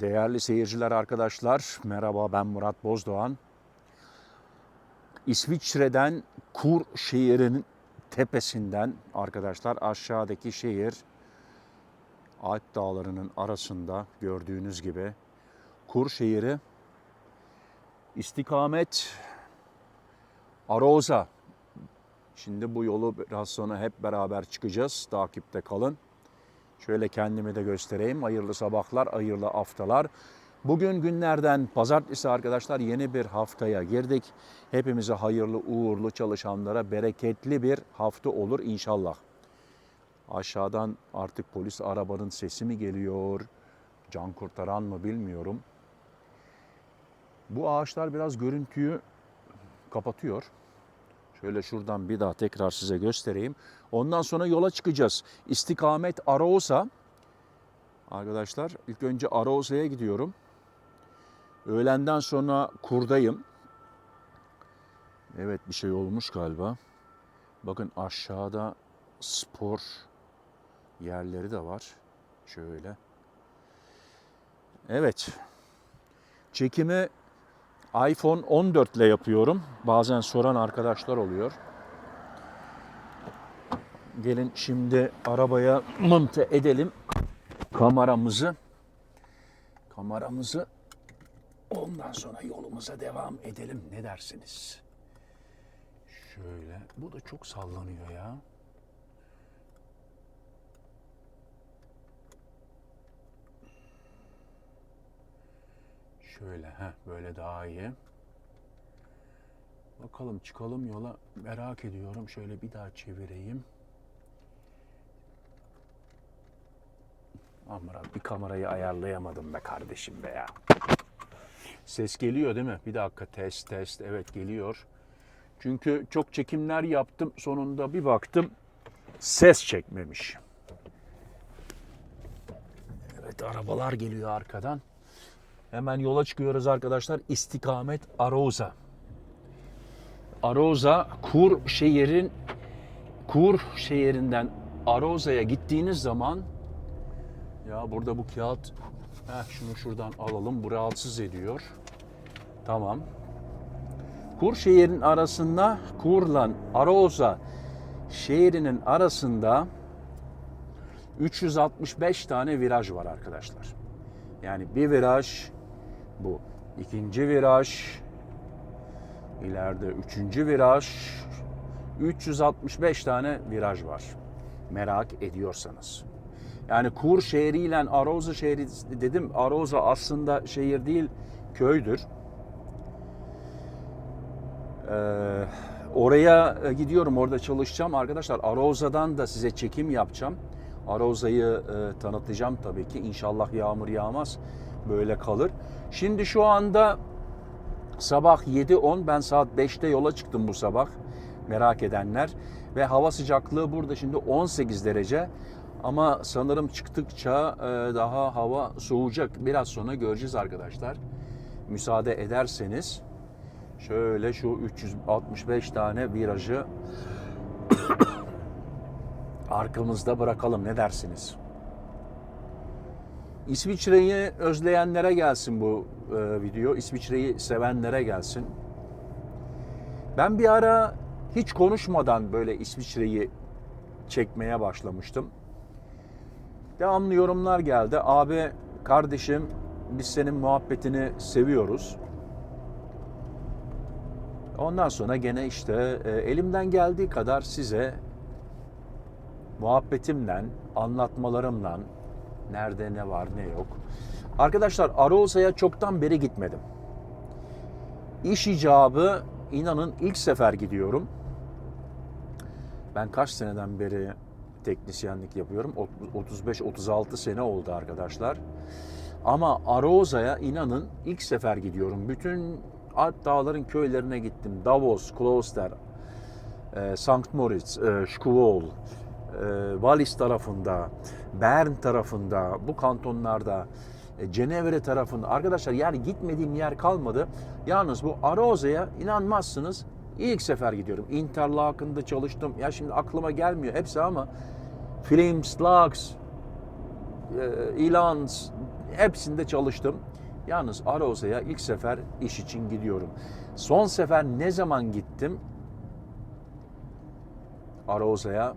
Değerli seyirciler, arkadaşlar, merhaba ben Murat Bozdoğan. İsviçre'den Kur şehrin tepesinden arkadaşlar aşağıdaki şehir Alp dağlarının arasında gördüğünüz gibi Kur şehri istikamet Arosa. Şimdi bu yolu biraz sonra hep beraber çıkacağız. Takipte kalın. Şöyle kendimi de göstereyim. Hayırlı sabahlar, hayırlı haftalar. Bugün günlerden pazartesi arkadaşlar yeni bir haftaya girdik. Hepimize hayırlı, uğurlu çalışanlara bereketli bir hafta olur inşallah. Aşağıdan artık polis arabanın sesi mi geliyor? Can kurtaran mı bilmiyorum. Bu ağaçlar biraz görüntüyü kapatıyor. Şöyle şuradan bir daha tekrar size göstereyim. Ondan sonra yola çıkacağız. İstikamet Arosa. Arkadaşlar ilk önce Arosa'ya gidiyorum. Öğlenden sonra kurdayım. Evet bir şey olmuş galiba. Bakın aşağıda spor yerleri de var. Şöyle. Evet. Çekimi iPhone 14 ile yapıyorum. Bazen soran arkadaşlar oluyor. Gelin şimdi arabaya monte edelim kameramızı. Kameramızı ondan sonra yolumuza devam edelim. Ne dersiniz? Şöyle. Bu da çok sallanıyor ya. Şöyle ha böyle daha iyi. Bakalım çıkalım yola merak ediyorum. Şöyle bir daha çevireyim. Amra bir kamerayı ayarlayamadım be kardeşim be ya. Ses geliyor değil mi? Bir dakika test test evet geliyor. Çünkü çok çekimler yaptım. Sonunda bir baktım ses çekmemiş. Evet arabalar geliyor arkadan. Hemen yola çıkıyoruz arkadaşlar. İstikamet Arosa. Arosa Kur şehrin Kur şehrinden Arosa'ya gittiğiniz zaman ya burada bu kağıt heh, şunu şuradan alalım. Bu rahatsız ediyor. Tamam. Kur şehrin arasında Kur'la Arosa şehrinin arasında 365 tane viraj var arkadaşlar. Yani bir viraj bu. ikinci viraj ileride üçüncü viraj 365 tane viraj var. Merak ediyorsanız. Yani Kur şehriyle Aroza şehri dedim. Aroza aslında şehir değil, köydür. Ee, oraya gidiyorum, orada çalışacağım. Arkadaşlar Aroza'dan da size çekim yapacağım. Aroza'yı e, tanıtacağım tabii ki. İnşallah yağmur yağmaz, böyle kalır. Şimdi şu anda sabah 7.10, ben saat 5'te yola çıktım bu sabah. Merak edenler. Ve hava sıcaklığı burada şimdi 18 derece. Ama sanırım çıktıkça e, daha hava soğuyacak. Biraz sonra göreceğiz arkadaşlar. Müsaade ederseniz şöyle şu 365 tane virajı arkamızda bırakalım. Ne dersiniz? İsviçre'yi özleyenlere gelsin bu e, video. İsviçre'yi sevenlere gelsin. Ben bir ara hiç konuşmadan böyle İsviçre'yi çekmeye başlamıştım. Devamlı yorumlar geldi. Abi kardeşim biz senin muhabbetini seviyoruz. Ondan sonra gene işte e, elimden geldiği kadar size muhabbetimle, anlatmalarımla nerede ne var ne yok. Arkadaşlar Arosa'ya çoktan beri gitmedim. İş icabı inanın ilk sefer gidiyorum. Ben kaç seneden beri teknisyenlik yapıyorum. 35-36 sene oldu arkadaşlar. Ama Aroza'ya inanın ilk sefer gidiyorum. Bütün Alp Dağların köylerine gittim. Davos, Kloster, e, St. Moritz, e, Schkuol, e, Wallis tarafında, Bern tarafında, bu kantonlarda, e, Cenevre tarafında. Arkadaşlar yani gitmediğim yer kalmadı. Yalnız bu Aroza'ya inanmazsınız İlk sefer gidiyorum. Interlaken'da çalıştım. Ya şimdi aklıma gelmiyor hepsi ama Flames, Lux, e, Ilans, hepsinde çalıştım. Yalnız Aroza'ya ilk sefer iş için gidiyorum. Son sefer ne zaman gittim? Aroza'ya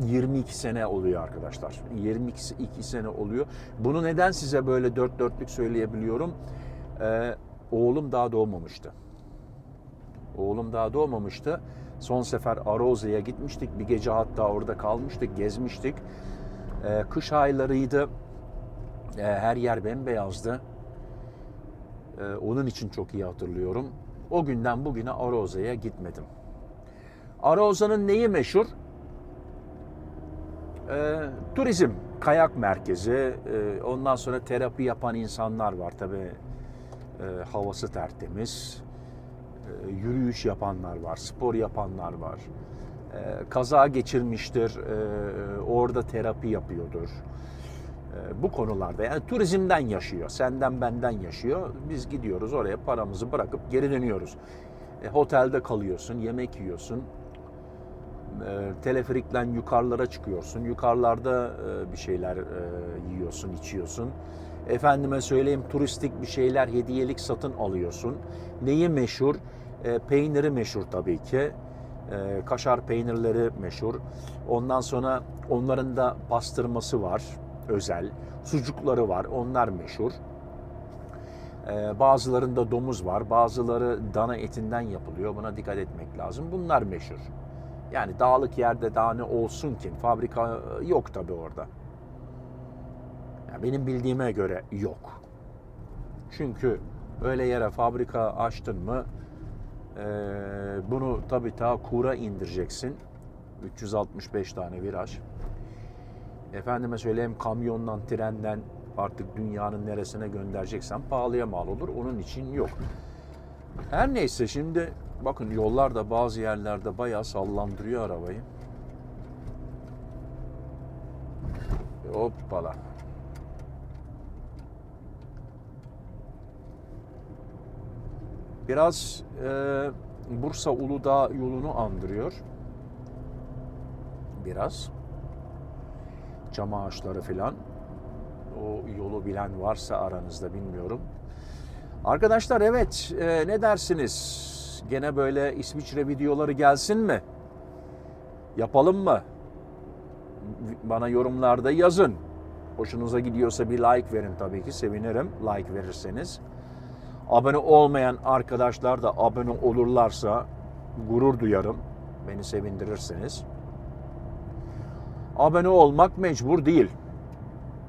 22 sene oluyor arkadaşlar. 22 iki sene oluyor. Bunu neden size böyle dört dörtlük söyleyebiliyorum? Ee, oğlum daha doğmamıştı. Oğlum daha doğmamıştı. Son sefer Aroza'ya gitmiştik. Bir gece hatta orada kalmıştık, gezmiştik. Ee, kış aylarıydı. Ee, her yer bembeyazdı. Ee, onun için çok iyi hatırlıyorum. O günden bugüne Aroza'ya gitmedim. Aroza'nın neyi meşhur? Ee, turizm, kayak merkezi, e, ondan sonra terapi yapan insanlar var tabi. havası tertemiz. E, yürüyüş yapanlar var, spor yapanlar var. E, kaza geçirmiştir, e, orada terapi yapıyordur. Bu konularda yani turizmden yaşıyor, senden benden yaşıyor. Biz gidiyoruz oraya paramızı bırakıp geri dönüyoruz. E, otelde kalıyorsun, yemek yiyorsun. E, teleferikle yukarılara çıkıyorsun. Yukarılarda e, bir şeyler e, yiyorsun, içiyorsun. Efendime söyleyeyim turistik bir şeyler, hediyelik satın alıyorsun. Neyi meşhur? E, peyniri meşhur tabii ki. E, kaşar peynirleri meşhur. Ondan sonra onların da pastırması var, özel. Sucukları var, onlar meşhur. E, bazılarında domuz var, bazıları dana etinden yapılıyor. Buna dikkat etmek lazım. Bunlar meşhur. Yani dağlık yerde daha ne olsun ki? Fabrika yok tabii orada. Benim bildiğime göre yok. Çünkü öyle yere fabrika açtın mı e, bunu tabii ta kura indireceksin. 365 tane viraj. Efendime söyleyeyim kamyondan, trenden artık dünyanın neresine göndereceksen pahalıya mal olur. Onun için yok. Her neyse şimdi bakın yollar da bazı yerlerde bayağı sallandırıyor arabayı. Hoppala. Biraz e, Bursa Uludağ yolunu andırıyor. Biraz. Çam ağaçları filan. O yolu bilen varsa aranızda bilmiyorum. Arkadaşlar evet e, ne dersiniz? Gene böyle İsviçre videoları gelsin mi? Yapalım mı? Bana yorumlarda yazın. Hoşunuza gidiyorsa bir like verin tabii ki sevinirim like verirseniz. Abone olmayan arkadaşlar da abone olurlarsa gurur duyarım. Beni sevindirirsiniz. Abone olmak mecbur değil.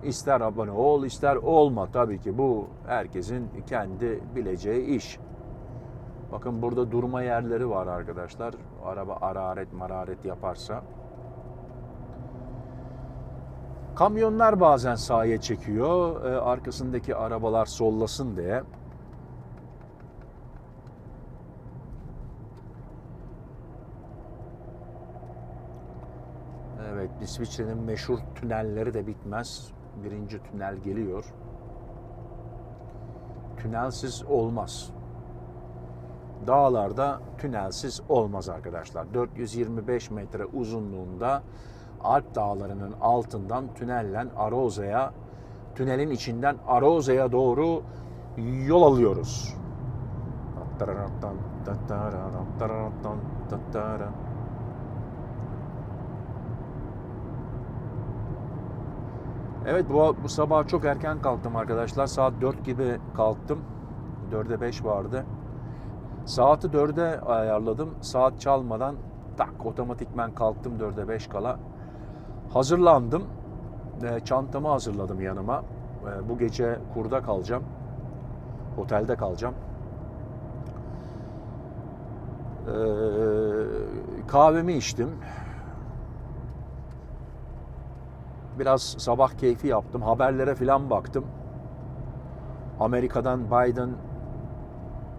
İster abone ol, ister olma. Tabii ki bu herkesin kendi bileceği iş. Bakın burada durma yerleri var arkadaşlar. Araba araret mararet yaparsa. Kamyonlar bazen sahaya çekiyor. Ee, arkasındaki arabalar sollasın diye. Evet, İsviçre'nin meşhur tünelleri de bitmez. Birinci tünel geliyor. Tünelsiz olmaz. Dağlarda tünelsiz olmaz arkadaşlar. 425 metre uzunluğunda Alp dağlarının altından tünellen Aroza'ya, tünelin içinden Aroza'ya doğru yol alıyoruz. Evet bu, bu sabah çok erken kalktım arkadaşlar. Saat 4 gibi kalktım. 4'e 5 vardı. Saati 4'e ayarladım. Saat çalmadan tak otomatikmen kalktım 4'e 5 kala. Hazırlandım. E, çantamı hazırladım yanıma. E, bu gece kurda kalacağım. Otelde kalacağım. E, kahvemi içtim. Biraz sabah keyfi yaptım. Haberlere filan baktım. Amerika'dan Biden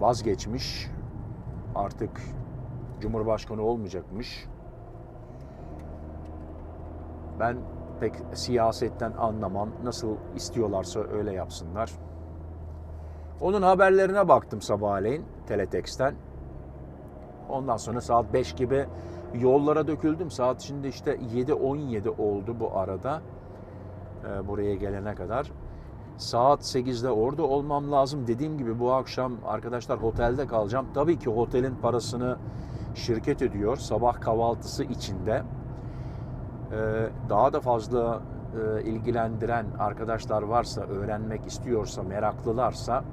vazgeçmiş. Artık Cumhurbaşkanı olmayacakmış. Ben pek siyasetten anlamam. Nasıl istiyorlarsa öyle yapsınlar. Onun haberlerine baktım sabahleyin Teletext'ten. Ondan sonra saat 5 gibi yollara döküldüm. Saat şimdi işte 7.17 oldu bu arada. e, buraya gelene kadar. Saat 8'de orada olmam lazım. Dediğim gibi bu akşam arkadaşlar otelde kalacağım. Tabii ki otelin parasını şirket ödüyor. Sabah kahvaltısı içinde. Ee, daha da fazla e, ilgilendiren arkadaşlar varsa, öğrenmek istiyorsa, meraklılarsa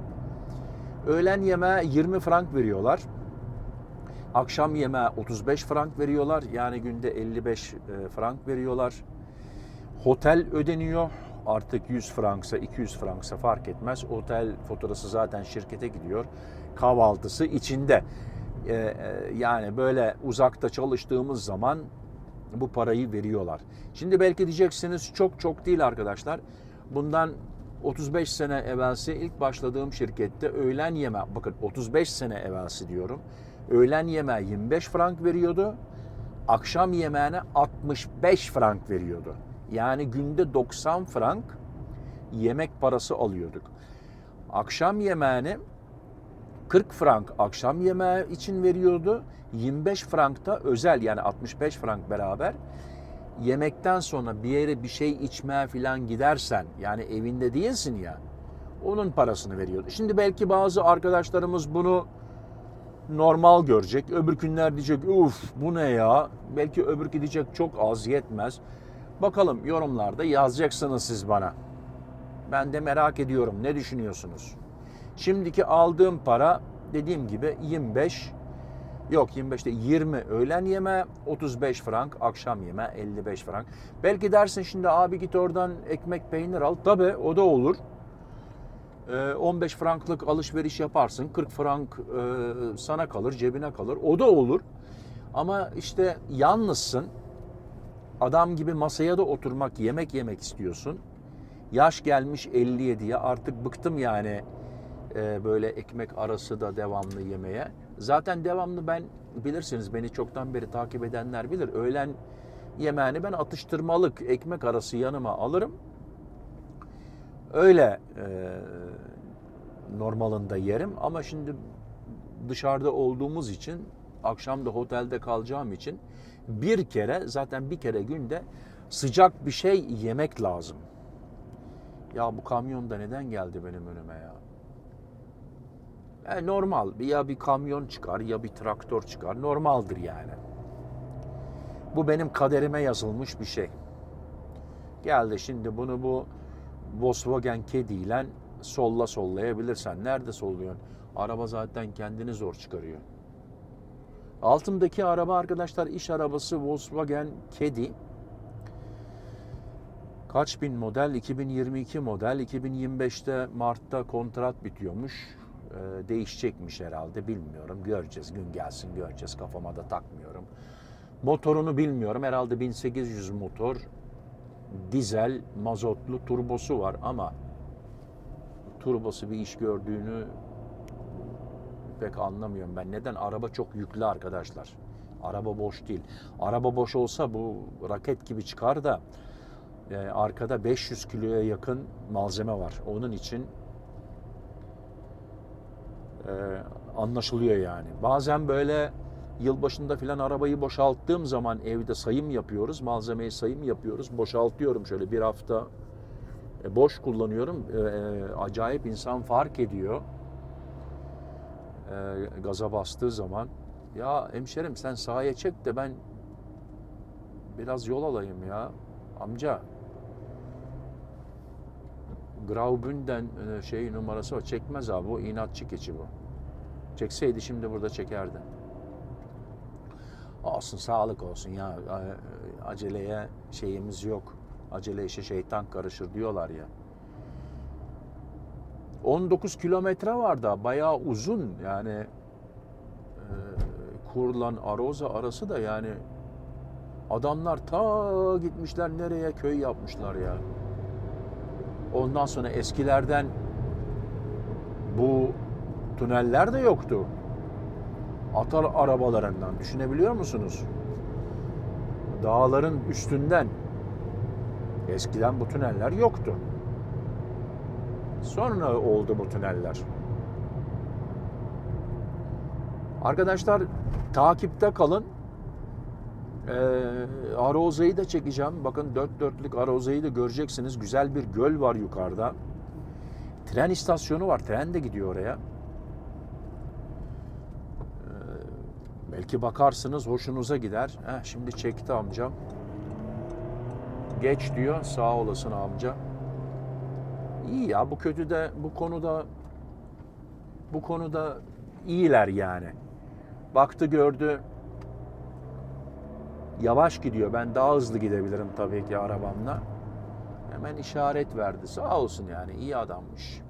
öğlen yemeğe 20 frank veriyorlar. Akşam yemeğe 35 frank veriyorlar. Yani günde 55 e, frank veriyorlar. Otel ödeniyor. Artık 100 franksa 200 franksa fark etmez. Otel faturası zaten şirkete gidiyor. Kahvaltısı içinde. Ee, yani böyle uzakta çalıştığımız zaman bu parayı veriyorlar. Şimdi belki diyeceksiniz çok çok değil arkadaşlar. Bundan 35 sene evvelsi ilk başladığım şirkette öğlen yeme bakın 35 sene evvelsi diyorum. Öğlen yemeği 25 frank veriyordu. Akşam yemeğine 65 frank veriyordu. Yani günde 90 frank yemek parası alıyorduk. Akşam yemeğini 40 frank akşam yemeği için veriyordu. 25 frank da özel yani 65 frank beraber. Yemekten sonra bir yere bir şey içmeye falan gidersen yani evinde değilsin ya onun parasını veriyordu. Şimdi belki bazı arkadaşlarımız bunu normal görecek. Öbür günler diyecek uf bu ne ya. Belki öbür diyecek çok az yetmez. Bakalım yorumlarda yazacaksınız siz bana. Ben de merak ediyorum ne düşünüyorsunuz? Şimdiki aldığım para dediğim gibi 25 yok 25 değil 20 öğlen yeme 35 frank akşam yeme 55 frank. Belki dersin şimdi abi git oradan ekmek peynir al. Tabi o da olur. Ee, 15 franklık alışveriş yaparsın 40 frank e, sana kalır cebine kalır o da olur. Ama işte yalnızsın adam gibi masaya da oturmak yemek yemek istiyorsun. Yaş gelmiş 57'ye artık bıktım yani e, böyle ekmek arası da devamlı yemeye. Zaten devamlı ben bilirsiniz beni çoktan beri takip edenler bilir. Öğlen yemeğini ben atıştırmalık ekmek arası yanıma alırım. Öyle e, normalinde yerim ama şimdi dışarıda olduğumuz için akşam da otelde kalacağım için bir kere zaten bir kere günde sıcak bir şey yemek lazım. Ya bu kamyon da neden geldi benim önüme ya? Yani normal. Ya bir kamyon çıkar ya bir traktör çıkar. Normaldir yani. Bu benim kaderime yazılmış bir şey. Geldi şimdi bunu bu Volkswagen Caddy ile solla sollayabilirsen. Nerede solluyorsun? Araba zaten kendini zor çıkarıyor. Altımdaki araba arkadaşlar iş arabası Volkswagen Caddy. Kaç bin model? 2022 model. 2025'te Mart'ta kontrat bitiyormuş. Ee, değişecekmiş herhalde bilmiyorum. Göreceğiz. Gün gelsin göreceğiz. Kafama da takmıyorum. Motorunu bilmiyorum. Herhalde 1800 motor. Dizel, mazotlu turbosu var ama turbosu bir iş gördüğünü pek anlamıyorum ben. Neden? Araba çok yüklü arkadaşlar. Araba boş değil. Araba boş olsa bu raket gibi çıkar da e, arkada 500 kiloya yakın malzeme var. Onun için e, anlaşılıyor yani. Bazen böyle yılbaşında filan arabayı boşalttığım zaman evde sayım yapıyoruz. Malzemeyi sayım yapıyoruz. Boşaltıyorum şöyle bir hafta e, boş kullanıyorum. E, e, acayip insan fark ediyor. E, gaza bastığı zaman. Ya hemşerim sen sahaya çek de ben biraz yol alayım ya. Amca Graubünden şey numarası var. Çekmez abi o inatçı keçi bu. Çekseydi şimdi burada çekerdi. Olsun sağlık olsun ya. A- Aceleye şeyimiz yok. Acele işe şeytan karışır diyorlar ya. 19 kilometre var da bayağı uzun yani e, kurulan Aroza arası da yani adamlar ta gitmişler nereye köy yapmışlar ya. Ondan sonra eskilerden bu tüneller de yoktu. Atar arabalarından düşünebiliyor musunuz? Dağların üstünden eskiden bu tüneller yoktu. Sonra oldu bu tüneller. Arkadaşlar takipte kalın. Ee, Aroza'yı da çekeceğim. Bakın dört dörtlük Aroza'yı da göreceksiniz. Güzel bir göl var yukarıda. Tren istasyonu var. Tren de gidiyor oraya. Belki bakarsınız hoşunuza gider. Heh, şimdi çekti amcam. Geç diyor. Sağ olasın amca. İyi ya bu kötü de bu konuda bu konuda iyiler yani. Baktı gördü yavaş gidiyor. Ben daha hızlı gidebilirim tabii ki arabamla. Hemen işaret verdi. Sağ olsun yani iyi adammış.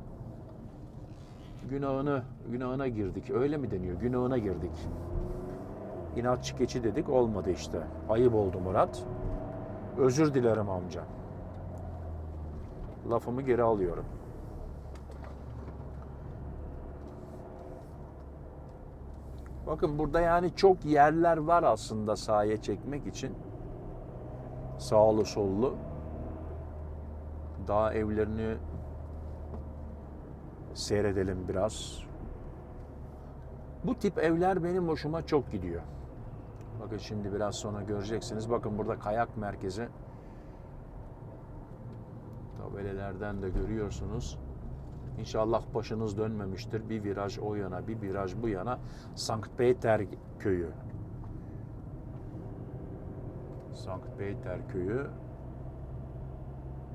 Günahını günahına girdik. Öyle mi deniyor? Günahına girdik. İnatçı keçi dedik olmadı işte. Ayıp oldu Murat. Özür dilerim amca. Lafımı geri alıyorum. Bakın burada yani çok yerler var aslında sahaya çekmek için. Sağlı sollu. Dağ evlerini seyredelim biraz. Bu tip evler benim hoşuma çok gidiyor. Bakın şimdi biraz sonra göreceksiniz. Bakın burada kayak merkezi. Tabelelerden de görüyorsunuz. İnşallah başınız dönmemiştir. Bir viraj o yana, bir viraj bu yana. Sankt Peter köyü. Sankt Peter köyü.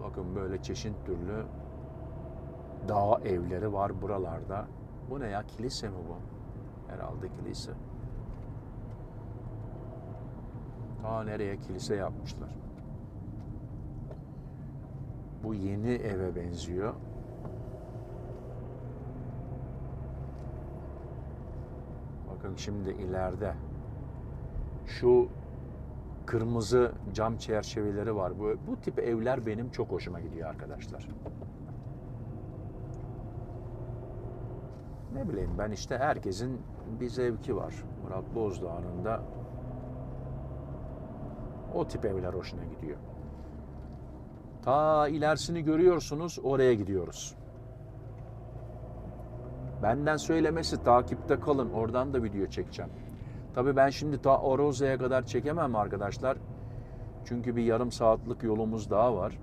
Bakın böyle çeşit türlü dağ evleri var buralarda. Bu ne ya? Kilise mi bu? Herhalde kilise. Ta nereye kilise yapmışlar. Bu yeni eve benziyor. Bakın şimdi ileride şu kırmızı cam çerçeveleri var. Bu, bu tip evler benim çok hoşuma gidiyor arkadaşlar. Ne bileyim ben işte herkesin bir zevki var. Murat Bozdağ'ın da o tip evler hoşuna gidiyor. Ta ilerisini görüyorsunuz oraya gidiyoruz. Benden söylemesi takipte kalın. Oradan da video çekeceğim. Tabii ben şimdi ta Oroza'ya kadar çekemem arkadaşlar. Çünkü bir yarım saatlik yolumuz daha var.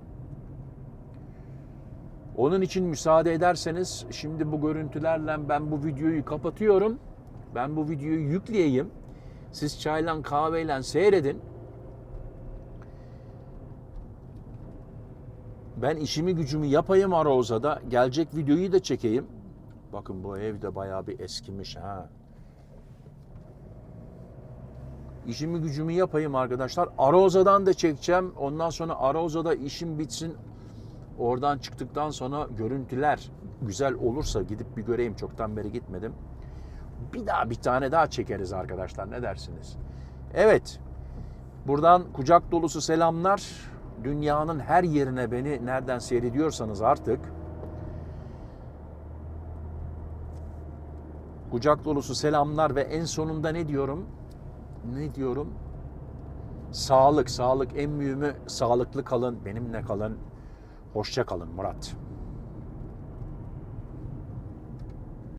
Onun için müsaade ederseniz şimdi bu görüntülerle ben bu videoyu kapatıyorum. Ben bu videoyu yükleyeyim. Siz çayla kahveyle seyredin. Ben işimi gücümü yapayım Aroza'da. Gelecek videoyu da çekeyim. Bakın bu ev de bayağı bir eskimiş ha. İşimi gücümü yapayım arkadaşlar. Aroza'dan da çekeceğim. Ondan sonra Aroza'da işim bitsin. Oradan çıktıktan sonra görüntüler güzel olursa gidip bir göreyim. Çoktan beri gitmedim. Bir daha bir tane daha çekeriz arkadaşlar. Ne dersiniz? Evet. Buradan kucak dolusu selamlar. Dünyanın her yerine beni nereden seyrediyorsanız artık kucak dolusu selamlar ve en sonunda ne diyorum? Ne diyorum? Sağlık, sağlık en mühimi sağlıklı kalın, benimle kalın. Hoşça kalın Murat.